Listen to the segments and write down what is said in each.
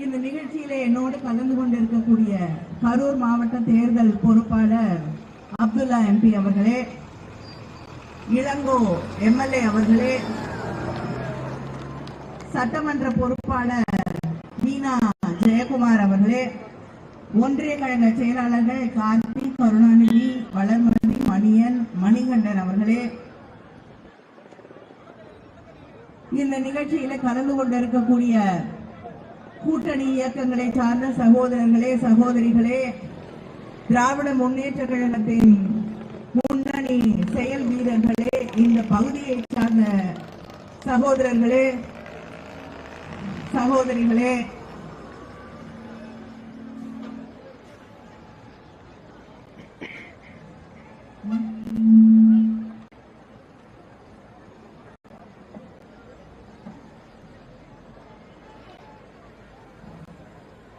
இந்த நிகழ்ச்சியில என்னோடு கலந்து கொண்டிருக்கக்கூடிய கரூர் மாவட்ட தேர்தல் பொறுப்பாளர் அப்துல்லா எம்பி அவர்களே இளங்கோ எம்எல்ஏ அவர்களே சட்டமன்ற பொறுப்பாளர் மீனா ஜெயக்குமார் அவர்களே ஒன்றிய கழக செயலாளர்கள் கார்த்தி கருணாநிதி வளர்மதி மணியன் மணிகண்டன் அவர்களே இந்த நிகழ்ச்சியில கலந்து கொண்டிருக்கக்கூடிய கூட்டணி இயக்கங்களை சார்ந்த சகோதரர்களே சகோதரிகளே திராவிட முன்னேற்ற கழகத்தின் முன்னணி செயல் வீரர்களே இந்த பகுதியை சார்ந்த சகோதரர்களே சகோதரிகளே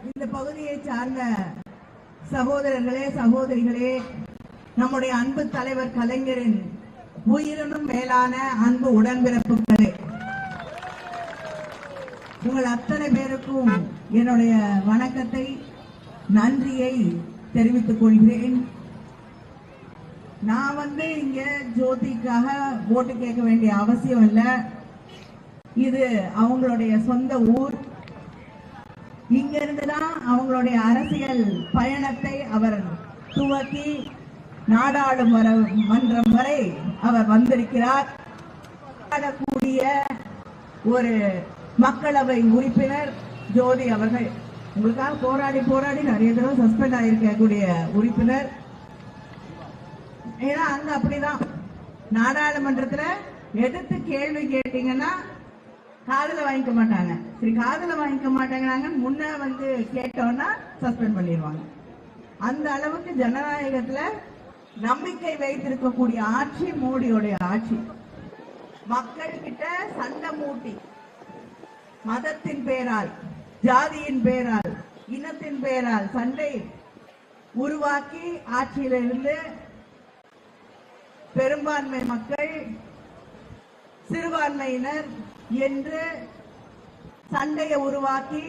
இந்த பகுதியை சார்ந்த சகோதரர்களே சகோதரிகளே நம்முடைய அன்பு தலைவர் கலைஞரின் உயிரினும் மேலான அன்பு உடன்பிறப்புகளே. உங்கள் அத்தனை பேருக்கும் என்னுடைய வணக்கத்தை நன்றியை தெரிவித்துக் கொள்கிறேன். நான் வந்து இங்க ஜோதிக்காக ஓட்டு கேட்க வேண்டிய அவசியம் இல்லை. இது அவங்களுடைய சொந்த ஊர். இங்க இருந்துதான் அவங்களுடைய அரசியல் பயணத்தை அவர் துவக்கி நாடாளுமன்ற மன்றம் வரை அவர் வந்திருக்கிறார். கூடிய ஒரு மக்களவை உறுப்பினர் ஜோதி அவர்கள். உங்களுக்காக போராடி போராடி நிறைய தடவை சஸ்பெண்ட் ஆயிருக்கக்கூடிய உறுப்பினர். ஏன்னா அங்க அப்படிதான். நாடாளுமன்றத்துல எடுத்து கேள்வி கேட்டீங்கன்னா காதல வாங்கிக்க மாட்டாங்க. சரி காதல வாங்கிக்க மாட்டேங்கிறாங்க. முன்ன வந்து கேட்டோம்னா சஸ்பெண்ட் பண்ணிடுவாங்க அந்த அளவுக்கு ஜனநாயகத்துல நம்பிக்கை வைத்திருக்கக்கூடிய ஆட்சி மோடியோடைய ஆட்சி. மக்கள் கிட்ட சண்டை மூட்டி மதத்தின் பேரால் ஜாதியின் பேரால் இனத்தின் பேரால் சண்டை உருவாக்கி ஆட்சியிலிருந்து பெரும்பான்மை மக்கள் சிறுபான்மையினர் என்று சண்டையை உருவாக்கி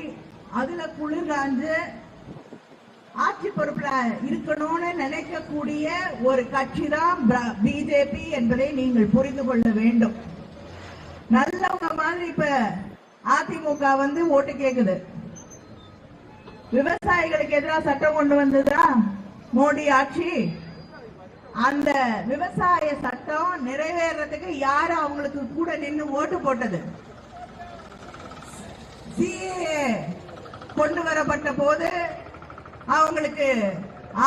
அதுல குளிர்காஞ்சு ஆட்சி பொறுப்புல இருக்கணும்னு நினைக்கக்கூடிய ஒரு கட்சி தான் பிஜேபி என்பதை நீங்கள் புரிந்து கொள்ள வேண்டும். நல்லவங்க மாதிரி இப்ப அதிமுக வந்து ஓட்டு கேக்குது. விவசாயிகளுக்கு எதிராக சட்டம் கொண்டு வந்ததா மோடி ஆட்சி? அந்த விவசாய சட்டம் நிறைவேறதுக்கு யாரு அவங்களுக்கு கூட நின்னு ஓட்டு போட்டது? சிஏ கொண்டு வரப்பட்ட போது அவங்களுக்கு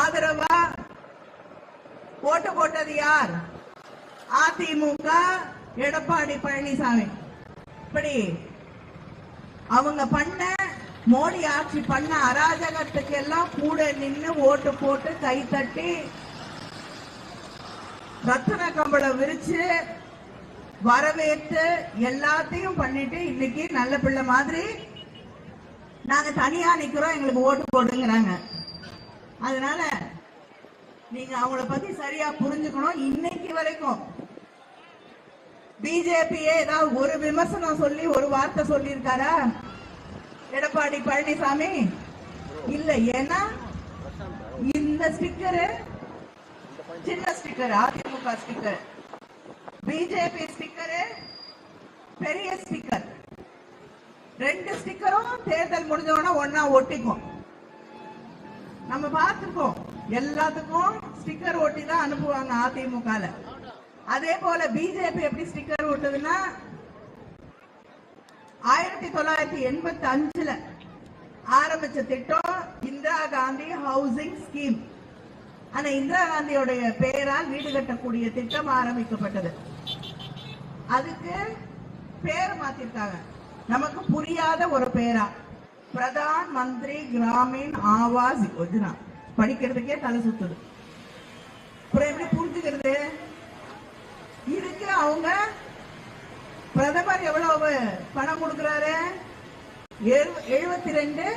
ஆதரவா ஓட்டு போட்டது யார்? அதிமுக எடப்பாடி பழனிசாமி. இப்படி அவங்க பண்ண மோடி ஆட்சி பண்ண அராஜகத்துக்கு எல்லாம் கூட நின்னு ஓட்டு போட்டு கை தட்டி ரத்தன கம்பளம் விரிச்சு வரவேற்று எல்லாத்தையும் பண்ணிட்டு இன்னைக்கு நல்ல பிள்ளை மாதிரி நாங்க தனியா நிக்கிறோம் எங்களுக்கு ஓட்டு போடுங்கிறாங்க. அதனால நீங்க அவங்கள பத்தி சரியா புரிஞ்சுக்கணும். இன்னைக்கு வரைக்கும் பிஜேபியே ஏதாவது ஒரு விமர்சனம் சொல்லி ஒரு வார்த்தை சொல்லியிருக்காரா? எடப்பாடி பழனிசாமி? இல்ல ஏன்னா இந்த ஸ்டிக்கரு சின்ன sticker AIADMK sticker BJP sticker பெரிய ஸ்டிக்கர் ரெண்டு ஸ்டிக்கரும் தேர்தல் முடிஞ்சவொடனே ஒன்னா ஒட்டிக்கும் நம்ம பார்த்திருக்கோம் எல்லாத்துக்கும் ஸ்டிக்கர் ஒட்டி தான் அனுப்புவாங்க அதிமுகல. அதே போல பிஜேபி எப்படி ஸ்டிக்கர் ஒட்டுதுன்னா ஆயிரத்தி தொள்ளாயிரத்தி எண்பத்தி அஞ்சுல ஆரம்பிச்ச திட்டம் இந்திரா காந்தி ஹவுசிங் ஸ்கீம் ஆனா இந்திரா காந்தியோடைய பெயரால் வீடு கட்டக்கூடிய திட்டம் ஆரம்பிக்கப்பட்டது. அதுக்கு பேர் மாத்திருக்காங்க. நமக்கு புரியாத ஒரு பேரா பிரதான் மந்திரி கிராமீன் ஆவாஸ் யோஜனா. படிக்கிறதுக்கே தலை சுத்துது. அப்புறம் எப்படி புரிஞ்சுக்கிறது? இதுக்கு அவங்க பிரதமர் எவ்வளவு பணம் கொடுக்கிறாரு? எழுபத்தி ரெண்டு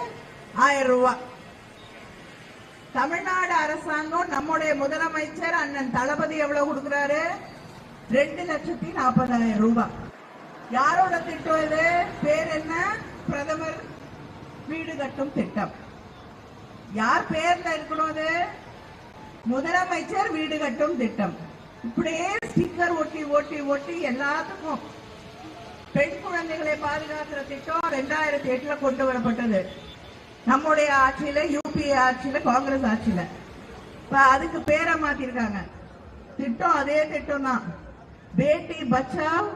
ஆயிரம் ரூபாய். தமிழ்நாடு அரசாங்கம் நம்முடைய முதலமைச்சர் அண்ணன் தளபதி எவ்வளவு கொடுக்கிறாரு? ரெண்டு லட்சத்தி நாற்பதாயிரம் ரூபாய் யாரோட திட்டம் இது? பேர் என்ன? பிரதமர் வீடு கட்டும் திட்டம். யார் பேர்ல இருக்கணும் அது? முதலமைச்சர் வீடு கட்டும் திட்டம். இப்படியே ஸ்டிக்கர் ஒட்டி ஒட்டி ஒட்டி எல்லாத்துக்கும் பெண் குழந்தைகளை பாதுகாக்கிற திட்டம் ரெண்டாயிரத்தி எட்டுல கொண்டு வரப்பட்டது. நம்முடைய ஆட்சியில யூபிஏ ஆட்சியில காங்கிரஸ் ஆட்சியில. இப்ப அதுக்கு பேரை மாத்திருக்காங்க. திட்டம் அதே திட்டம் தான் பேட்டி பச்சாவ்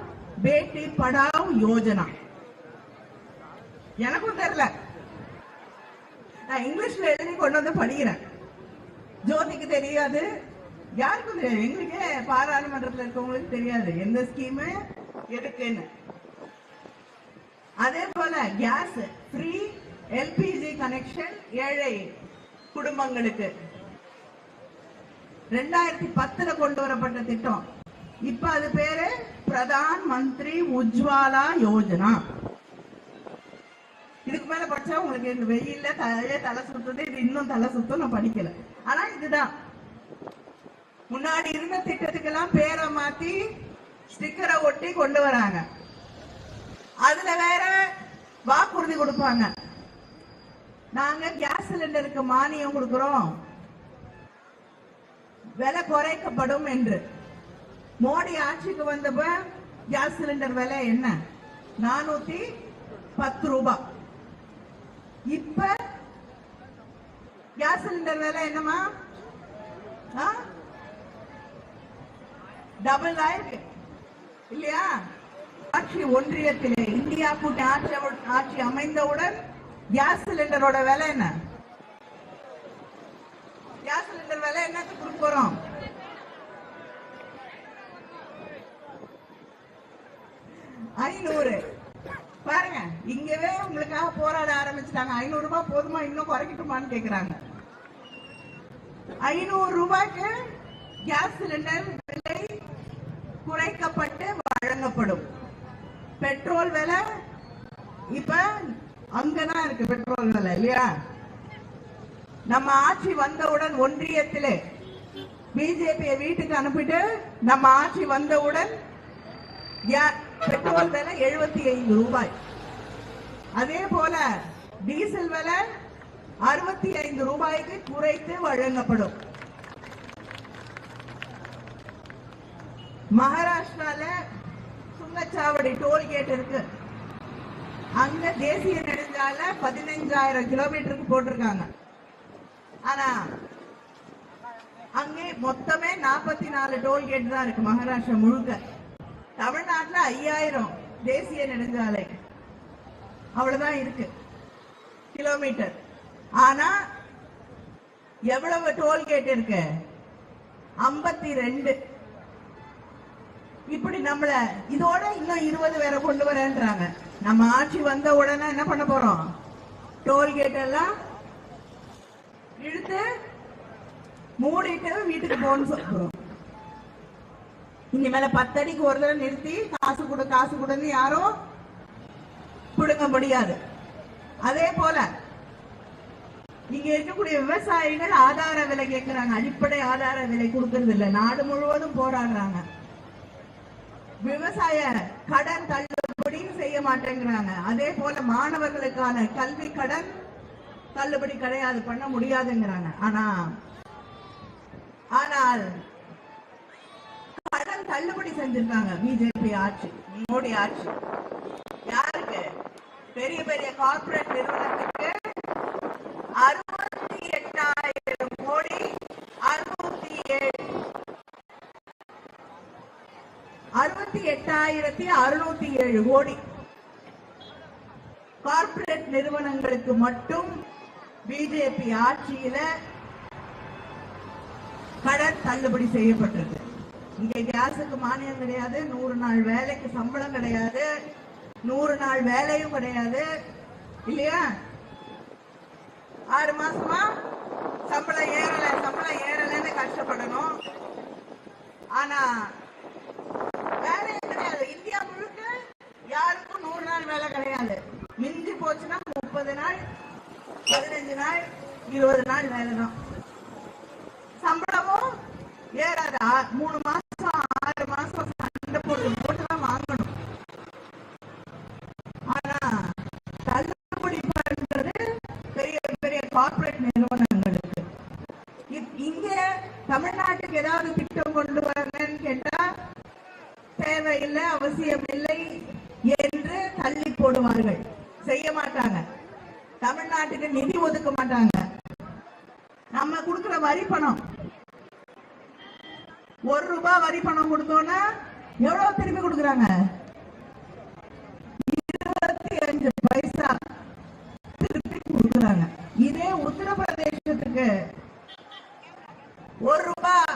பேட்டி படாவ் யோஜனா. எனக்கும் தெரியல. நான் இங்கிலீஷ்ல எழுதி கொண்டு வந்து படிக்கிறேன். ஜோதிக்கு தெரியாது. யாருக்கும் தெரியாது. எங்களுக்கே பாராளுமன்றத்தில் இருக்கவங்களுக்கு தெரியாது. எந்த ஸ்கீமு எதுக்குன்னு. அதே போல கேஸ் ஃப்ரீ எல்பிஜி கனெக்ஷன் ஏழை குடும்பங்களுக்கு. ரெண்டாயிரத்தி பத்துல கொண்டு வரப்பட்ட திட்டம். இப்ப அது பேரு பிரதான் மந்திரி உஜ்வாலா யோஜனா. இதுக்கு மேல படிச்சா உங்களுக்கு இந்த வெயில்ல தலையே தலை சுத்துது இது இன்னும் தலை சுத்தும் நான் படிக்கல. ஆனா இதுதான். முன்னாடி இருந்த திட்டத்துக்கெல்லாம் பேரை மாத்தி ஸ்டிக்கரை ஒட்டி கொண்டு வராங்க. அதுல வேற வாக்குறுதி கொடுப்பாங்க. நாங்க கேஸ் சிலிண்டருக்கு மானியம் கொடுக்கிறோம். விலை குறைக்கப்படும் என்று. மோடி ஆட்சிக்கு வந்தப்ப கேஸ் சிலிண்டர் விலை என்ன? நானூத்தி பத்து ரூபாய் இப்ப கேஸ் சிலிண்டர் விலை என்னமா டபுள் ஆயிருக்கு. இல்லையா? ஆட்சி ஒன்றியத்திலே இந்தியா கூட்டி ஆட்சி ஆட்சி அமைந்தவுடன் கேஸ் சிலிண்டரோட விலை என்ன? கேஸ் சிலிண்டர் விலை என்னத்து கொடுக்க போறோம்? ஐநூறு. பாருங்க இங்கவே உங்களுக்காக போராட ஆரம்பிச்சிட்டாங்க. ஐநூறு ரூபாய் போதுமா? இன்னும் குறைக்கட்டுமான்னு கேக்குறாங்க. ஐநூறு ரூபாய்க்கு கேஸ் சிலிண்டர் விலை குறைக்கப்பட்டு வழங்கப்படும். பெட்ரோல் விலை இப்ப அங்கதான் இருக்கு பெட்ரோல் விலை இல்லையா? நம்ம ஆட்சி வந்தவுடன் ஒன்றியத்திலே பிஜேபியை வீட்டுக்கு அனுப்பிட்டு நம்ம ஆட்சி வந்தவுடன் பெட்ரோல் விலை எழுபத்தி ஐந்து ரூபாய். அதே போல டீசல் விலை அறுபத்தி ஐந்து ரூபாய்க்கு குறைத்து வழங்கப்படும். மகாராஷ்டிரால சுங்கச்சாவடி டோல்கேட் இருக்கு. அங்க தேசிய நெடுஞ்சால பதினைஞ்சாயிரம் கிலோமீட்டருக்கு போட்டிருக்காங்க. ஆனா அங்கே மொத்தமே நாற்பத்தி நாலு டோல்கேட் தான் இருக்கு மகாராஷ்டிரா முழுக்க. தமிழ்நாட்டுல ஐயாயிரம் தேசிய நெடுஞ்சாலை அவ்வளவுதான் இருக்கு. கிலோமீட்டர். ஆனா எவ்வளவு டோல்கேட் இருக்கு? ஐம்பத்தி ரெண்டு இப்படி நம்மள இதோட இன்னும் இருபது வேற கொண்டு வரேன்றாங்க. நம்ம ஆட்சி வந்த உடனே என்ன பண்ண போறோம்? டோல்கேட் எல்லாம் இழுத்து மூடிட்டு வீட்டுக்கு போகணும்னு சொல்றோம் இனிமேல பத்தடிக்கு ஒரு தடவை நிறுத்தி காசு கொடு காசு கொடுன்னு யாரும் கொடுக்க முடியாது. அதே போல இங்க இருக்கக்கூடிய விவசாயிகள் ஆதார விலை கேட்கிறாங்க அடிப்படை ஆதார விலை கொடுக்கறது இல்ல. நாடு முழுவதும் போராடுறாங்க. விவசாய கடன் தள்ளி மாட்டேங்கிறாங்க. அதே போல மாணவர்களுக்கான கல்வி கடன் தள்ளுபடி கிடையாது பண்ண முடியாதுங்கிறாங்க. ஆனா ஆனால் கடன் தள்ளுபடி செஞ்சிருக்காங்க பிஜேபி ஆட்சி மோடி ஆட்சி. யாருக்கு? பெரிய பெரிய கார்பரேட் நிறுவனத்துக்கு அறுபத்தி எட்டாயிரம் கோடி அறுபத்தி ஏழு அறுபத்தி எட்டாயிரத்தி அறுநூத்தி ஏழு கோடி. நிறுவனங்களுக்கு மட்டும் பிஜேபி ஆட்சியில கடன் தள்ளுபடி செய்யப்பட்டிருக்கு. இங்க கேஸுக்கு மானியம் கிடையாது நூறு நாள் வேலைக்கு சம்பளம் கிடையாது நூறு நாள் வேலையும் கிடையாது இல்லையா? ஆறு மாசமா சம்பளம் ஏறல சம்பளம் ஏறலன்னு கஷ்டப்படணும். ஆனா வேலையும் கிடையாது. இந்தியா முழுக்க யாருக்கும் நூறு நாள் வேலை கிடையாது. மிஞ்சி போச்சுன்னா முப்பது நாள் பதினஞ்சு நாள் இருபது நாள் வேலை தான். சம்பளமும் ஏறாது மூணு மாசம் ஆறு மாசம் சண்டை போட்டு போட்டு தான் வாங்கணும். ஆனா தள்ளுபடி பண்றது கார்பரேட் நிறுவனம் இப்- இங்க தமிழ்நாட்டுக்கு ஏதாவது திட்டம் கொண்டு வரலன்னு கேட்டா தேவையில்லை அவசியம் இல்லை என்று தள்ளி போடுவார்கள் செய்ய மாட்டாங்க தமிழ்நாட்டுக்கு நிதி ஒதுக்க மாட்டாங்க நம்ம கொடுக்கிற வரி பணம் ஒரு ரூபாய் வரி பணம் கொடுத்தோன்னா எவ்வளவு திருப்பி கொடுக்குறாங்க? இருபத்தி அஞ்சு பைசா திருப்பி கொடுக்குறாங்க. இதே உத்தரப்பிரதேசத்துக்கு ஒரு ரூபாய்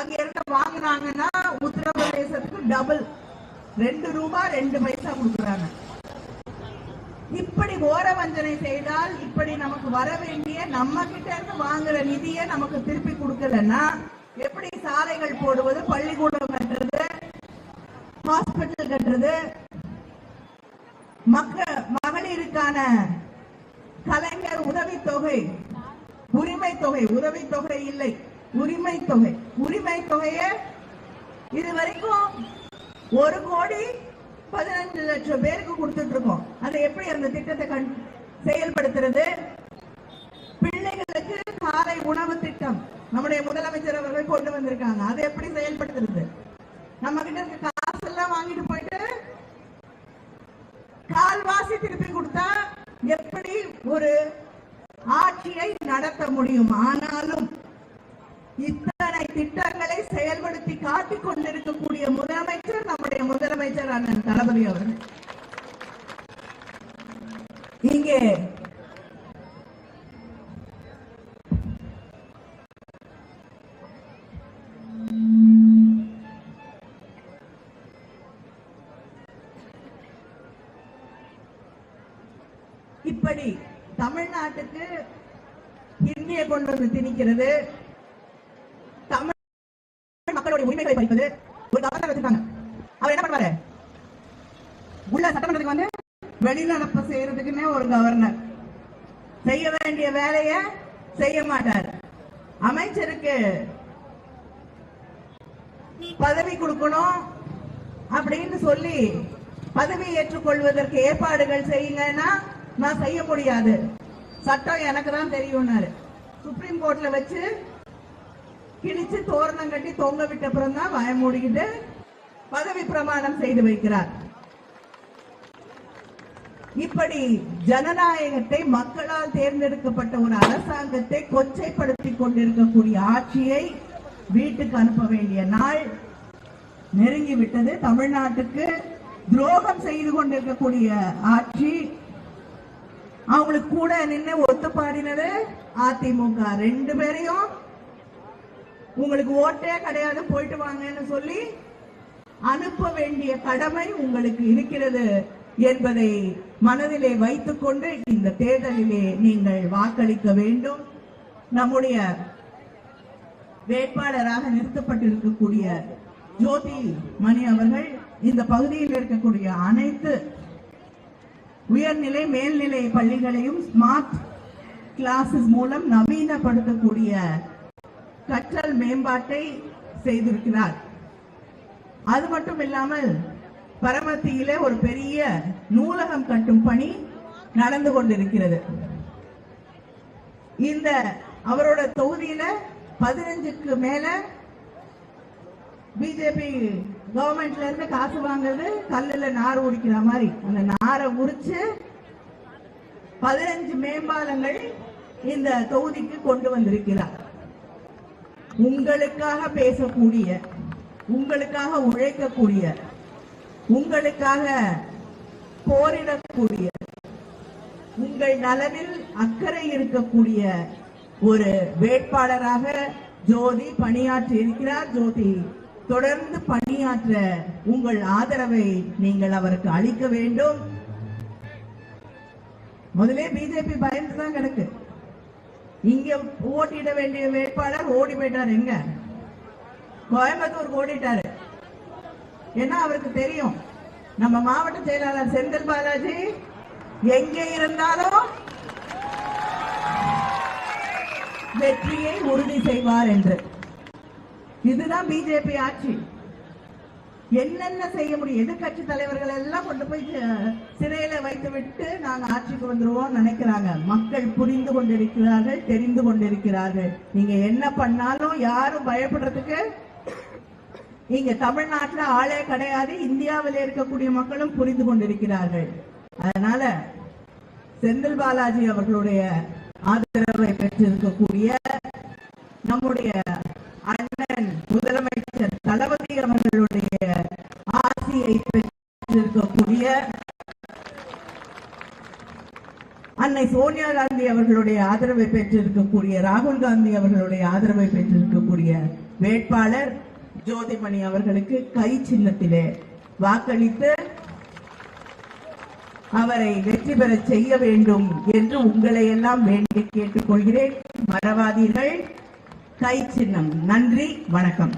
அங்க இருந்து வாங்குனாங்கன்னா உத்தரப்பிரதேசத்துக்கு டபுள் ரெண்டு ரூபாய் ரெண்டு பைசா கொடுக்குறாங்க. இப்படி ஓர வஞ்சனை செய்தால் இப்படி நமக்கு வர வேண்டிய நம்ம கிட்ட இருந்து வாங்குற நிதியை நமக்கு திருப்பி கொடுக்கலன்னா எப்படி சாலைகள் போடுவது பள்ளிக்கூடம் கட்டுறது ஹாஸ்பிட்டல் கட்டுறது மக்கள் மகளிருக்கான கலைஞர் உதவித்தொகை உரிமை தொகை உதவி தொகை இல்லை உரிமை தொகை. உரிமை தொகையை இது வரைக்கும் ஒரு கோடி பதினஞ்சு லட்சம் பேருக்கு கொடுத்துட்டு இருக்கோம். அதை எப்படி அந்த திட்டத்தை கண் செயல்படுத்துறது? பிள்ளைகளுக்கு காலை உணவு திட்டம். நம்முடைய முதலமைச்சர் அவர்கள் கொண்டு வந்திருக்காங்க. அதை எப்படி செயல்படுத்துறது? நம்ம கிட்ட இருக்க காசு எல்லாம் வாங்கிட்டு போயிட்டு கால்வாசி திருப்பி கொடுத்தா எப்படி ஒரு ஆட்சியை நடத்த முடியும்? ஆனாலும் இத்தனை திட்டங்களை செயல்படுத்தி காட்டிக் கொண்டிருக்கக்கூடிய முதலமைச்சர் நம்முடைய முதலமைச்சர் அண்ணன் தளபதி அவர்கள். இங்கே இப்படி தமிழ்நாட்டுக்கு ஹிந்தியை கொண்டு வந்து திணிக்கிறது தமிழ் மக்களுடைய உரிமைகளை பறிப்பது ஒரு கவர்னர் வச்சிருக்காங்க. அவர் என்ன பண்ணுவாரு? உள்ள சட்டமன்றத்துக்கு வந்து வெளிநடப்பு செய்யறதுக்குன்னே ஒரு கவர்னர் செய்ய வேண்டிய வேலைய செய்ய மாட்டார். அமைச்சருக்கு பதவி கொடுக்கணும் அப்படின்னு சொல்லி பதவி ஏற்றுக்கொள்வதற்கு ஏற்பாடுகள் செய்யுங்கன்னா நான் செய்ய முடியாது. சட்டம் எனக்கு தான் தெரியும்னாரு. சுப்ரீம் கோர்ட்ல வச்சு கிழிச்சு தோரணம் கட்டி தொங்க விட்ட அப்புறம் தான் வாய மூடிக்கிட்டு பதவி பிரமாணம் செய்து வைக்கிறார். இப்படி ஜனநாயகத்தை மக்களால் தேர்ந்தெடுக்கப்பட்ட ஒரு அரசாங்கத்தை கொச்சைப்படுத்திக் கொண்டிருக்கக்கூடிய ஆட்சியை வீட்டுக்கு அனுப்ப வேண்டிய நாள் நெருங்கி விட்டது. தமிழ்நாட்டுக்கு துரோகம் செய்து கொண்டிருக்கக்கூடிய ஆட்சி அவங்களுக்கு கூட நின்று ஒத்து பாடினது அதிமுக. ரெண்டு பேரையும் உங்களுக்கு ஓட்டே கிடையாது போயிட்டு வாங்கன்னு சொல்லி அனுப்ப வேண்டிய கடமை உங்களுக்கு இருக்கிறது என்பதை மனதிலே வைத்துக்கொண்டு இந்த தேர்தலிலே நீங்கள் வாக்களிக்க வேண்டும். நம்முடைய வேட்பாளராக நிறுத்தப்பட்டிருக்கக்கூடிய ஜோதி மணி அவர்கள் இந்த பகுதியில் இருக்கக்கூடிய அனைத்து உயர்நிலை மேல்நிலை பள்ளிகளையும் ஸ்மார்ட் கிளாஸஸ் மூலம் நவீனப்படுத்தக்கூடிய கற்றல் மேம்பாட்டை செய்திருக்கிறார். அது மட்டும் இல்லாமல் பரமத்தியிலே ஒரு பெரிய நூலகம் கட்டும் பணி நடந்து கொண்டிருக்கிறது. இந்த அவரோட தொகுதியில பதினஞ்சுக்கு மேல பிஜேபி கவர்மெண்ட்ல இருந்து காசு வாங்குறது கல்லுல நார் உரிக்கிற மாதிரி. அந்த நாரை உரிச்சு பதினஞ்சு மேம்பாலங்கள் இந்த தொகுதிக்கு கொண்டு வந்திருக்கிறார். உங்களுக்காக பேசக்கூடிய உங்களுக்காக உழைக்கக்கூடிய உங்களுக்காக போரிடக்கூடிய உங்கள் நலனில் அக்கறை இருக்கக்கூடிய ஒரு வேட்பாளராக ஜோதி பணியாற்றி இருக்கிறார் ஜோதி தொடர்ந்து பணியாற்ற உங்கள் ஆதரவை நீங்கள் அவருக்கு அளிக்க வேண்டும். முதலே பிஜேபி பயந்து தான் கிடக்கு. இங்க ஓட்டிட வேண்டிய வேட்பாளர் ஓடி போயிட்டார் எங்க? கோயம்புத்தூர் ஓடிட்டாரு ஏன்னா அவருக்கு தெரியும்? நம்ம மாவட்ட செயலாளர் செந்தில் பாலாஜி எங்கே இருந்தாலும் வெற்றியை உறுதி செய்வார் என்று. இதுதான் பிஜேபி ஆட்சி. என்னென்ன செய்ய முடியும்? எதிர்கட்சி தலைவர்கள் எல்லாம் கொண்டு போய் சிறையில வைத்து விட்டு நாங்க ஆட்சிக்கு வந்துருவோம் நினைக்கிறாங்க. மக்கள் புரிந்து கொண்டிருக்கிறார்கள் தெரிந்து கொண்டிருக்கிறார்கள். நீங்க என்ன பண்ணாலும் யாரும் பயப்படுறதுக்கு இங்க தமிழ்நாட்டுல ஆளே கிடையாது. இந்தியாவில் இருக்கக்கூடிய மக்களும் புரிந்து கொண்டிருக்கிறார்கள். அதனால செந்தில் பாலாஜி அவர்களுடைய ஆதரவை பெற்றிருக்கக்கூடிய நம்முடைய அண்ணன் முதலமைச்சர் தளபதி அவர்களுடைய ஆசியை பெற்றிருக்கக்கூடிய அன்னை சோனியா காந்தி அவர்களுடைய ஆதரவை பெற்றிருக்கக்கூடிய ராகுல் காந்தி அவர்களுடைய ஆதரவை பெற்றிருக்கக்கூடிய வேட்பாளர் ஜோதிமணி அவர்களுக்கு கை சின்னத்திலே வாக்களித்து அவரை வெற்றி பெற செய்ய வேண்டும் என்று உங்களை எல்லாம் வேண்டி கேட்டுக்கொள்கிறேன் மறவாதீர்கள். கை சின்னம். நன்றி வணக்கம்.